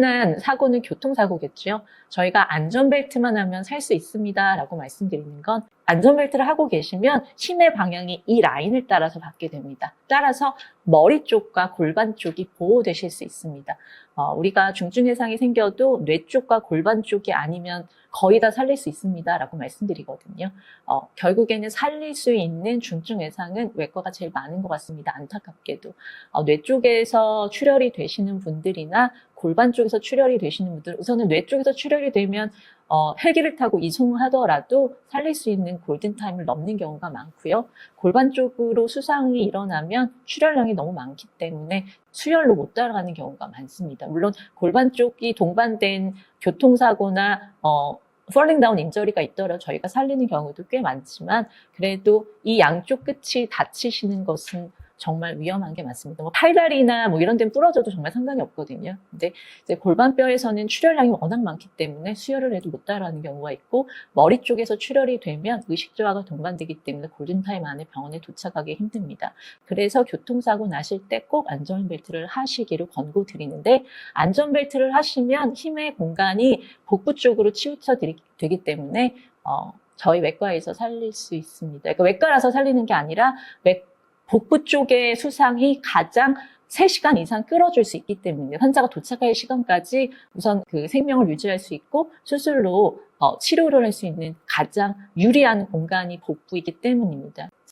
흔한 사고는 교통사고겠죠. 저희가 안전벨트만 하면 살 수 있습니다. 라고 말씀드리는 건 안전벨트를 하고 계시면 힘의 방향이 이 라인을 따라서 받게 됩니다. 따라서 머리 쪽과 골반 쪽이 보호되실 수 있습니다. 어, 우리가 중증 해상이 생겨도 뇌 쪽과 골반 쪽이 아니면 거의 다 살릴 수 있습니다. 라고 말씀드리거든요. 어, 결국에는 살릴 수 있는 중증해상은 외과가 제일 많은 것 같습니다. 안타깝게도. 어, 뇌 쪽에서 출혈이 되시는 분들이나 골반 쪽에서 출혈이 되시는 분들, 우선은 뇌 쪽에서 출혈이 되면 어, 헬기를 타고 이송하더라도 살릴 수 있는 골든타임을 넘는 경우가 많고요. 골반 쪽으로 수상이 일어나면 출혈량이 너무 많기 때문에 수혈로 못 따라가는 경우가 많습니다. 물론 골반 쪽이 동반된 교통사고나 어, 펄링 다운 인저리가 있더라도 저희가 살리는 경우도 꽤 많지만 그래도 이 양쪽 끝이 다치시는 것은 정말 위험한 게 맞습니다. 뭐 팔다리나 뭐 이런 데는 부러져도 정말 상관이 없거든요. 근데 이제 골반뼈에서는 출혈량이 워낙 많기 때문에 수혈을 해도 못 따라하는 경우가 있고 머리 쪽에서 출혈이 되면 의식 저하가 동반되기 때문에 골든타임 안에 병원에 도착하기 힘듭니다. 그래서 교통사고 나실 때 꼭 안전벨트를 하시기를 권고드리는데 안전벨트를 하시면 힘의 공간이 복부 쪽으로 치우쳐 되기 때문에 어, 저희 외과에서 살릴 수 있습니다. 그러니까 외과라서 살리는 게 아니라 외, 복부 쪽의 수상이 가장 3시간 이상 끌어줄 수 있기 때문에 환자가 도착할 시간까지 우선 그 생명을 유지할 수 있고 수술로 어, 치료를 할 수 있는 가장 유리한 공간이 복부이기 때문입니다.